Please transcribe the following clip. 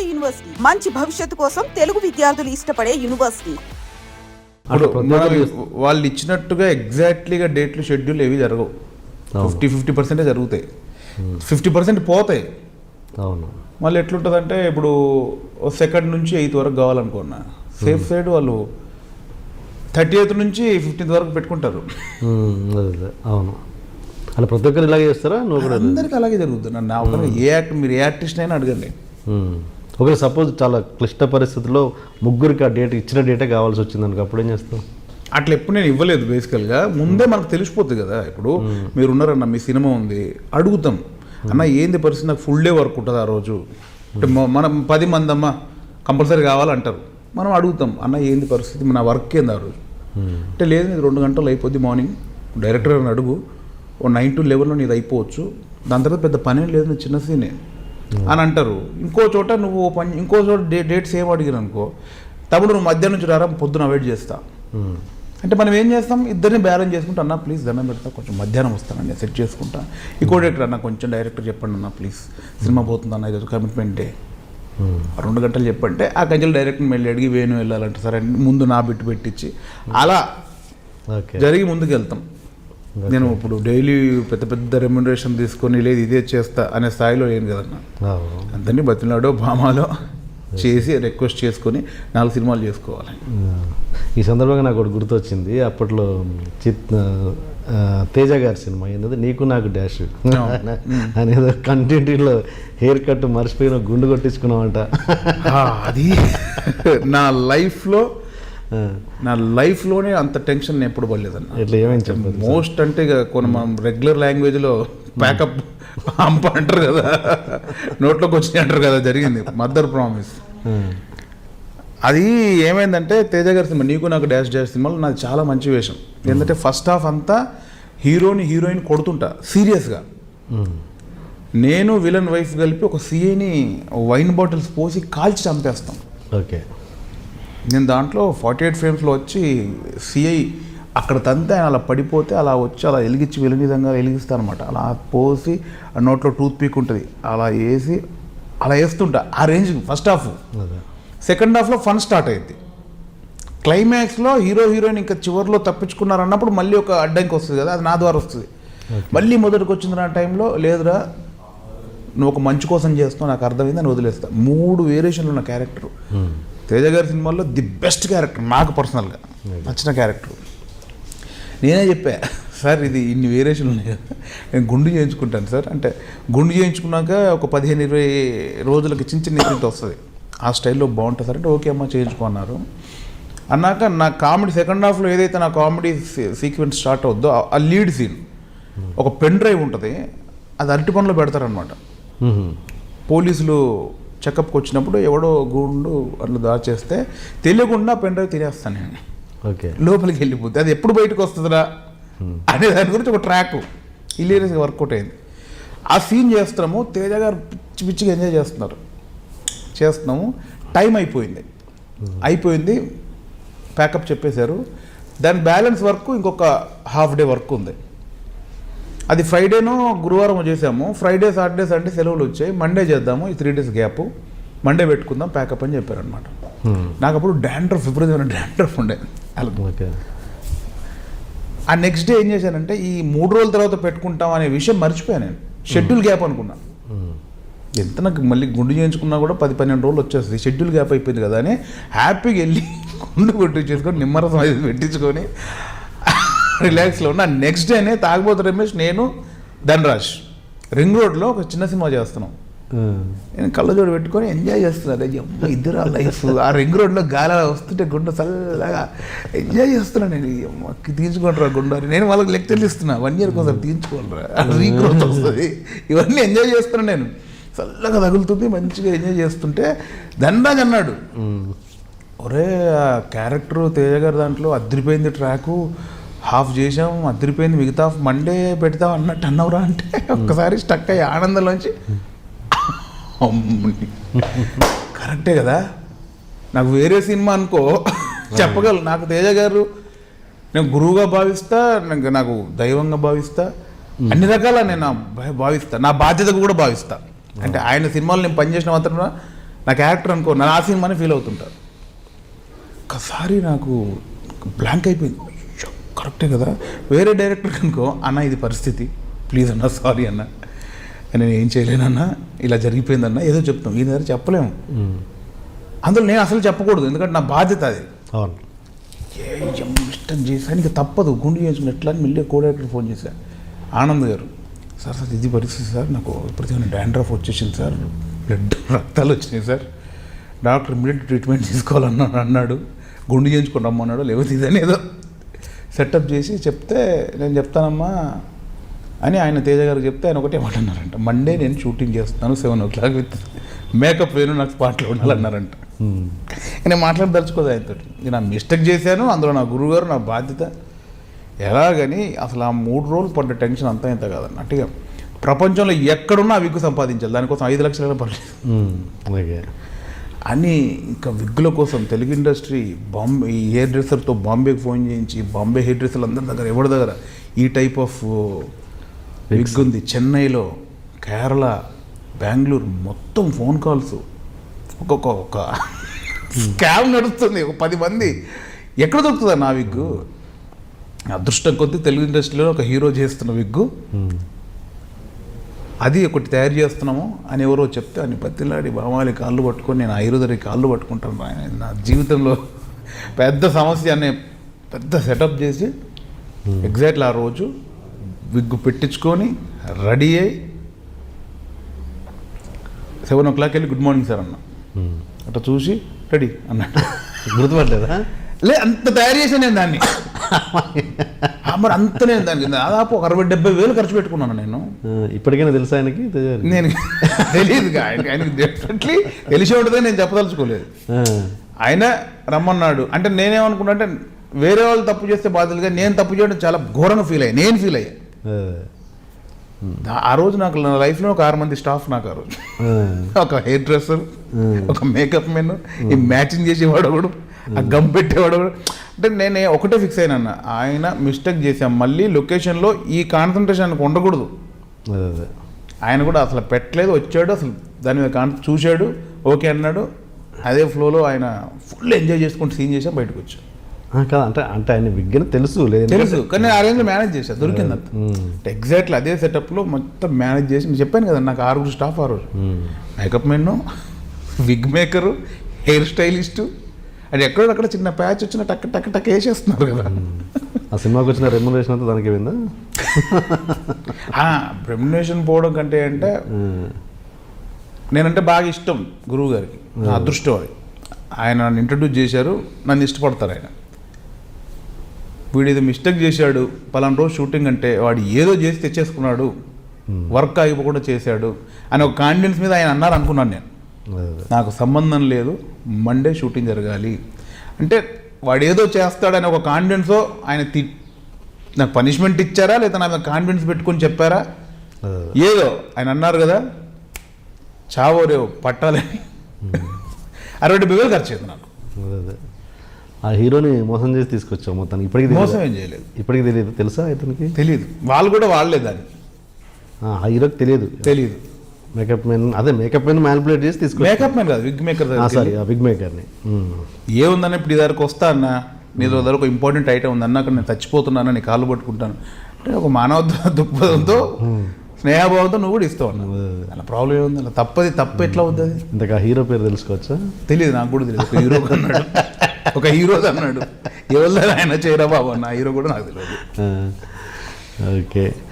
నాడు యూనివర్సిటీ. మంచి భవిష్యత్తు కోసం తెలుగు విద్యార్థులు ఇష్టపడే యూనివర్సిటీ. వాళ్ళు ఇచ్చినట్టుగా ఎగ్జాక్ట్లీగా డేట్లు షెడ్యూల్ ఏవి జరగవు. ఫిఫ్టీ ఫిఫ్టీ పర్సెంటే జరుగుతాయి. ఫిఫ్టీ పర్సెంట్ పోతాయి. అవును. మళ్ళీ ఎట్లుంటుందంటే ఇప్పుడు సెకండ్ నుంచి ఎయిత్ వరకు కావాలనుకున్నా. సేఫ్ సైడ్ వాళ్ళు థర్టీ ఎయిత్ నుంచి ఫిఫ్టీన్త్ వరకు పెట్టుకుంటారు. అవును. అలా ప్రతి ఒక్కరు ఇలాగే చేస్తారా? నువ్వు అందరికి అలాగే జరుగుతుంది నన్ను నా ఏ యాక్ట్ మీరు ఏ ఆర్టిస్ట్ అయినా అడగండి. ఒకవేళ సపోజ్ చాలా క్లిష్ట పరిస్థితుల్లో ముగ్గురికి ఆ డేట్ ఇచ్చిన డేటే కావాల్సి వచ్చింది అనుకో అప్పుడు ఏం చేస్తావు? అట్లా ఎప్పుడు నేను ఇవ్వలేదు బేసికల్గా ముందే మనకు తెలిసిపోతుంది కదా ఇప్పుడు. మీరు ఉన్నారన్న మీ సినిమా ఉంది అడుగుతాం. అన్న ఏంది పరిస్థితి? నాకు ఫుల్ డే వర్క్ ఉంటుంది ఆ రోజు. అంటే మనం పది మంది అమ్మ కంపల్సరీ కావాలంటారు. మనం అడుగుతాం అన్న ఏంది పరిస్థితి? నా వర్క్ ఏంది ఆ రోజు? అంటే లేదు నీది రెండు గంటలు అయిపోద్ది మార్నింగ్ డైరెక్టర్ అని అడుగు. ఓ నైన్ టు లెవెన్లో నీది అయిపోవచ్చు. దాని తర్వాత పెద్ద పని లేదు చిన్న సీనే అని అంటారు. ఇంకో చోట నువ్వు పని ఇంకో చోట డే డేట్స్ ఏం అడిగిన అనుకో తమ్ముడు నువ్వు మధ్యాహ్నం నుంచి రారా పొద్దున వెయిట్ చేస్తా. అంటే మనం ఏం చేస్తాం? ఇద్దరిని బ్యాలెన్స్ చేసుకుంటా అన్న ప్లీజ్ దండం పెడతా కొంచెం మధ్యాహ్నం వస్తానండి సెట్ చేసుకుంటా. ఇంకో డైరెక్టర్ అన్న కొంచెం డైరెక్టర్ చెప్పండి అన్న ప్లీజ్. సినిమా పోతుంది అన్న ఇది కమిట్మెంట్ డే. రెండు గంటలు చెప్పంటే ఆ గంటలు డైరెక్టర్ వెళ్ళి అడిగి వేణు వెళ్ళాలంటే సరే ముందు నా బిట్టు పెట్టించి. అలా జరిగి ముందుకు వెళ్తాం నేను ఇప్పుడు డైలీ పెద్ద పెద్ద రెమ్యునరేషన్ తీసుకొని లేదు ఇదే చేస్తా అనే స్థాయిలో ఏం కదన్నా. అందరినీ బతిలాడో భామాలో చేసి రిక్వెస్ట్ చేసుకొని నాలుగు సినిమాలు చేసుకోవాలి. ఈ సందర్భంగా నాకు ఒకటి గుర్తొచ్చింది. అప్పట్లో చిత్ తేజ గారి సినిమా ఏంటంటే నీకు నాకు డాష్. అనేది కంటెంట్లో హెయిర్ కట్ మర్చిపోయిన గుండు కొట్టించుకున్నామంట అది నా లైఫ్లో నా లైఫ్లోనే అంత టెన్షన్ నేను ఎప్పుడు పడలేదన్న. ఇట్లా మోస్ట్ అంటే ఇక కొన్ని మనం రెగ్యులర్ లాంగ్వేజ్లో ప్యాకప్ అంప అంటారు కదా. నోట్లోకి వచ్చి అంటారు కదా జరిగింది. Mother promise. అది ఏమైందంటే తేజ గారి సినిమా నీకు నాకు డాష్ డాష్ సినిమాలో నాది చాలా మంచి వేషం. ఏంటంటే ఫస్ట్ హాఫ్ అంతా హీరోని హీరోయిన్ కొడుతుంటా సీరియస్గా. నేను విలన్ వైఫ్ కలిపి ఒక సీఏని వైన్ బాటిల్స్ పోసి కాల్చి చంపేస్తాం. ఓకే. నేను దాంట్లో ఫార్టీ ఎయిట్ ఫ్రేమ్స్లో వచ్చి సిఐ అక్కడ తంతే ఆయన అలా పడిపోతే అలా వచ్చి అలా వెలిగించి వెలిగి విధంగా వెలిగిస్తాను అనమాట అలా పోసి ఆ నోట్లో టూత్ పీక్ ఉంటుంది. అలా వేసి అలా వేస్తుంటా. ఆ రేంజ్ ఫస్ట్ హాఫ్. సెకండ్ హాఫ్లో ఫన్ స్టార్ట్ అయింది క్లైమాక్స్లో హీరో హీరోయిన్ ఇంకా చివరిలో తప్పించుకున్నారు అన్నప్పుడు మళ్ళీ ఒక అడ్డంకి వస్తుంది కదా అది నా ద్వారా వస్తుంది. మళ్ళీ మొదటికి వచ్చింది నా టైంలో లేదురా నువ్వు ఒక మంచి కోసం చేస్తున్నావు నాకు అర్థమైంది అని వదిలేస్తా. మూడు వేరియేషన్లు ఉన్న క్యారెక్టర్. తేజ గారి సినిమాల్లో ది బెస్ట్ క్యారెక్టర్ నాకు పర్సనల్గా నచ్చిన క్యారెక్టర్. నేనే చెప్పా సార్ ఇది ఇన్ని వేరియేషన్లు ఉన్నాయి? కదా నేను గుండు చేయించుకుంటాను సార్. అంటే గుండు చేయించుకున్నాక ఒక పదిహేను ఇరవై రోజులకి చిన్న చిన్న ఇంటి వస్తుంది. ఆ స్టైల్లో బాగుంటుంది సార్. అంటే ఓకే అమ్మ చేయించుకో అన్నారు. అన్నాక నా కామెడీ సెకండ్ హాఫ్లో ఏదైతే నా కామెడీ సీక్వెన్స్ స్టార్ట్ అవుద్దో ఆ- లీడ్ సీన్. ఒక పెన్ డ్రైవ్ ఉంటుంది. అది అరటి పనిలో పెడతారనమాట పోలీసులు చెకప్కి వచ్చినప్పుడు ఎవడో గుండు అట్లా దాచేస్తే తెలియకుండా పెన్ డ్రైవ్ తినేస్తాను నేను. ఓకే. లోపలికి వెళ్ళిపోతే అది ఎప్పుడు బయటకు వస్తుందిరా? అనే దాని గురించి ఒక ట్రాక్ హిలీరియస్గా వర్కౌట్ అయింది. ఆ సీన్ చేస్తున్నాము తేజ గారు పిచ్చి పిచ్చిగా ఎంజాయ్ చేస్తున్నారు. చేస్తున్నాము టైం అయిపోయింది. అయిపోయింది ప్యాకప్ చెప్పేశారు. దాని బ్యాలెన్స్ వర్క్ ఇంకొక హాఫ్ డే వర్క్ ఉంది. అది ఫ్రైడేనో గురువారం చేసాము ఫ్రైడే సాటర్డే సండే సెలవులు వచ్చాయి. మండే చేద్దాము. ఈ త్రీ డేస్ గ్యాప్ మండే పెట్టుకుందాం ప్యాకప్ అని చెప్పారనమాట ఉమ్, నాకు అప్పుడు డాండ్రఫ్ విపరీతమైన డాండ్రఫ్ ఉండే. ఆ నెక్స్ట్ డే ఏం చేశానంటే ఈ మూడు రోజుల తర్వాత పెట్టుకుంటాం అనే విషయం మర్చిపోయాను నేను. షెడ్యూల్ గ్యాప్ అనుకున్నా. ఉమ్, ఎంత నాకు మళ్ళీ గుండు చేయించుకున్నా కూడా పది పన్నెండు రోజులు వచ్చేస్తుంది. షెడ్యూల్ గ్యాప్ అయిపోయింది కదా అని హ్యాపీగా వెళ్ళి గుండు కొట్టించేసుకొని నిమ్మరసం పెట్టించుకొని రిలాక్స్లో ఉన్న. నెక్స్ట్ డేనే తాగబోతు రమేష్ నేను ధనరాజ్. రింగ్ రోడ్లో ఒక చిన్న సినిమా చేస్తున్నాం. నేను కళ్ళజోడు పెట్టుకొని ఎంజాయ్ చేస్తున్నాను అయ్య అమ్మ ఇద్దరు ఆ లైఫ్ ఆ రింగ్ రోడ్లో గాలి వస్తుంటే గుండె చల్లగా ఎంజాయ్ చేస్తున్నాను నేను. అమ్మకి తీయించుకుంటారా గుండె నేను వాళ్ళకి లెక్చర్లు ఇస్తున్నా. వన్ ఇయర్ కోసం తీయించుకోవాలరా రీగ్రోత్ వస్తుంది. ఇవన్నీ ఎంజాయ్ చేస్తున్నాను నేను. చల్లగా తగులుతుంది మంచిగా ఎంజాయ్ చేస్తుంటే దండాజ్ అన్నాడు. ఒరే క్యారెక్టర్ తేజ గారి దాంట్లో అదిరిపోయింది ట్రాకు హాఫ్ చేసాం అదిరిపోయింది మిగతా మండే పెడతాం అన్నట్టు అన్నవరా అంటే ఒక్కసారి స్టక్ అయ్యి ఆనందంలోంచి. కరెక్టే కదా. నాకు వేరే సినిమా అనుకో చెప్పగలను. నాకు తేజ గారు నేను గురువుగా భావిస్తా నాకు దైవంగా భావిస్తా. అన్ని రకాల నేను భావిస్తా. నా బాధ్యతగా కూడా భావిస్తా. అంటే ఆయన సినిమాలు నేను పనిచేసిన మాత్రం నా క్యారెక్టర్ అనుకో నా ఆ సినిమాని ఫీల్ అవుతుంటారు ఒకసారి నాకు బ్లాంక్ అయిపోయింది. కరెక్టే కదా. వేరే డైరెక్టర్ అనుకో అన్న ఇది పరిస్థితి. ప్లీజ్ అన్న సారీ అన్న. నేను ఏం చేయలేనన్నా ఇలా జరిగిపోయిందన్న ఏదో చెప్తాం. ఈ దగ్గర చెప్పలేము. అందులో నేను అసలు చెప్పకూడదు. ఎందుకంటే నా బాధ్యత అది. అవును. ఏ ఇష్టం చేశాను. ఇంకా తప్పదు. గుండు చేసుకుని ఎట్లా అని మళ్ళీ కోడైరెక్టర్ ఫోన్ చేశా. ఆనంద్ గారు సార్ సార్ ఇది పరిస్థితి సార్. నాకు విపరీతమైన డాండ్రఫ్ వచ్చేసింది సార్. బ్లడ్ రక్తాలు వచ్చినాయి సార్. డాక్టర్ ఇమీడియట్ ట్రీట్మెంట్ తీసుకోవాలన్నా అన్నాడు. గుండు చేయించుకొని రమ్మన్నాడు. లేకపోతే ఇదని ఏదో సెటప్ చేసి చెప్తే నేను చెప్తానమ్మా అని ఆయన తేజ గారికి చెప్తే ఆయన ఒకటే మాట అన్నారంట. మండే నేను షూటింగ్ చేస్తున్నాను seven o'clock with makeup Venu నాకు స్పాట్లో ఉండాలన్నారంట. నేను మాట్లాడదలుచుకోదు ఆయనతో నేను నా మిస్టేక్ చేశాను అందులో నా గురువుగారు నా బాధ్యత. ఎలాగని అసలు ఆ మూడు రోజులు పడ్డ టెన్షన్ అంతా ఇంత కాదన్న. అట్టుగా ప్రపంచంలో ఎక్కడున్నా ఆ విగ్గు సంపాదించాలి. దానికోసం ఐదు లక్షల పర్లేదు. అని ఇంకా విగ్గుల కోసం తెలుగు ఇండస్ట్రీ బాంబే ఈ హెయిర్ డ్రెస్సర్తో బాంబేకి ఫోన్ చేయించి బాంబే హెయిర్ డ్రెస్సర్లు అందరి దగ్గర ఎవరి దగ్గర? ఈ టైప్ ఆఫ్ విగ్ ఉంది చెన్నైలో కేరళ బెంగళూరు మొత్తం ఫోన్ కాల్స్. ఒక్కొక్క ఒక స్కామ్ నడుస్తుంది. ఒక పది మంది. ఎక్కడ దొరుకుతుంది నా విగ్గు? అదృష్టం కొద్దీ తెలుగు ఇండస్ట్రీలో ఒక హీరో చేస్తున్న విగ్గు. ఉమ్. అది ఒకటి తయారు చేస్తున్నాము అని ఎవరో చెప్తే అని పత్తిలాడి బామాలి కాళ్ళు పట్టుకొని నేను ఐరుదరి కాళ్ళు పట్టుకుంటాను ఆయన నా జీవితంలో పెద్ద సమస్య అనే పెద్ద సెటప్ చేసి ఎగ్జాక్ట్లీ ఆ రోజు విగ్గు పెట్టించుకొని రెడీ అయ్యి సెవెన్ ఓ క్లాక్ వెళ్ళి గుడ్ మార్నింగ్ సార్ అన్న. ఉమ్. అట్లా చూసి రెడీ అన్నాడు. గుర్తుపట్టలేదా? లే అంత తయారు చేశాను నేను దాన్ని. మరి అంత నేను దానికి దాదాపు ఒక అరవై డెబ్బై వేలు ఖర్చు పెట్టుకున్నాను నేను ఇప్పటికైనా తెలుసా ఆయనకి? నేను తెలియదు ఆయన ఆయనకి డెఫినెట్లీ తెలిసి ఉంటుందని నేను చెప్పదలుచుకోలేదు. ఆయన రమ్మన్నాడు అంటే నేనేమనుకున్నా అంటే వేరే వాళ్ళు తప్పు చేస్తే బాధలుగా నేను తప్పు చేయడం చాలా ఘోరంగా ఫీల్ అయ్యా నేను ఫీల్ అయ్యా ఆ. రోజు నాకు నా లైఫ్లో ఒక ఆరు మంది స్టాఫ్ నాకు ఆ రోజు. ఒక హెయిర్ డ్రెస్సర్. ఒక మేకప్ మెన్ ఈ మ్యాచింగ్ చేసేవాడు ఒకడు ఆ గమ్ పెట్టేవాడు అంటే నేను ఒకటే ఫిక్స్ అయినా ఆయన మిస్టేక్ చేశాం. మళ్ళీ లొకేషన్లో ఈ కాన్సన్ట్రేషన్ ఆయనకు ఉండకూడదు ఆయన కూడా అసలు పెట్టలేదు. వచ్చాడు అసలు దాని మీద కాన్ చూశాడు. ఓకే అన్నాడు. అదే ఫ్లోలో ఆయన ఫుల్ ఎంజాయ్ చేసుకుంటూ సీన్ చేసా బయటకు వచ్చాడు ఆ, కాదు అంటే అంటే ఆయన విగ్గని తెలుసు లేదు తెలుసు. కానీ నేను ఆ రేంజ్లో మేనేజ్ చేశా దొరికింది అంత. ఎగ్జాక్ట్లీ అదే సెటప్లో మొత్తం మేనేజ్ చేసి నేను చెప్పాను కదా నాకు ఆరుగురు స్టాఫ్ ఆ రోజు. ఉమ్. Makeup men wig maker hair stylist అది ఎక్కడో అక్కడ చిన్న ప్యాచ్ వచ్చిన టక్ టక్ టక్ వేసేస్తున్నారు కదా. ఆ సినిమాకి వచ్చిన రెమ్యునరేషన్ అంతా దానికి పోయిందా? రెమ్యునేషన్ పోవడం కంటే అంటే. నేనంటే బాగా ఇష్టం గురువు గారికి నా అదృష్టం అది. ఆయన నన్ను ఇంట్రడ్యూస్ చేశారు నన్ను ఇష్టపడతారు ఆయన. వీడు ఇది మిస్టేక్ చేశాడు పలానా రోజు షూటింగ్ అంటే వాడు ఏదో చేసి తెచ్చేసుకున్నాడు వర్క్ ఆగిపోకుండా చేశాడు అని ఒక కాన్ఫిడెన్స్ మీద ఆయన అన్నారు అనుకున్నాను నేను. నాకు సంబంధం లేదు మండే షూటింగ్ జరగాలి. అంటే వాడు ఏదో చేస్తాడని ఒక కాన్ఫిడెన్సో ఆయన తి నాకు పనిష్మెంట్ ఇచ్చారా? లేదా నా కాన్ఫిడెన్స్ పెట్టుకొని చెప్పారా. ఏదో. ఆయన అన్నారు కదా చావో రేవు పట్టాలని అరవై డెబ్బై వేలు ఖర్చు అయింది నాకు. ఆ హీరోని మోసం చేసి తీసుకొచ్చావు మొత్తానికి. ఇప్పటికి? మోసం ఏం చేయలేదు. ఇప్పటికి తెలియదు. తెలుసా ఇతనికి? తెలియదు వాళ్ళు కూడా వాడలేదు దాన్ని. ఆ హీరోకి తెలియదు. తెలియదు మేకప్ మెన్ అదే మేకప్ మెన్ మ్యానిపులేట్ చేసి తీసుకొచ్చా మేకప్ మ్యాన్ కాదు విగ్ మేకర్ సారీ ఆ బిగ్ మేకర్ని ఉమ్. ఏముందన్న ఇప్పుడు ఈ దగ్గరకు వస్తా అన్న నీ దగ్గర ఒక ఇంపార్టెంట్ ఐటమ్ ఉంది అన్న అక్కడ నేను చచ్చిపోతున్నాను నీ కాళ్ళు పట్టుకుంటాను. అంటే ఒక మానవ దృక్పథంతో స్నేహభావంతో నువ్వు కూడా ఇస్తావు అన్న. అలా ప్రాబ్లం ఏముంది అలా తప్పది తప్పు ఎట్లా అవుతుంది ఇంతకు ఆ హీరో పేరు తెలుసుకోవచ్చా? తెలియదు నాకు కూడా తెలియదు ఒక హీరో అన్నాడు ఒక హీరో అన్నాడు ఎవరు ఆయన చేయరా బాబు అన్న హీరో కూడా నాకు తెలియదు ఓకే.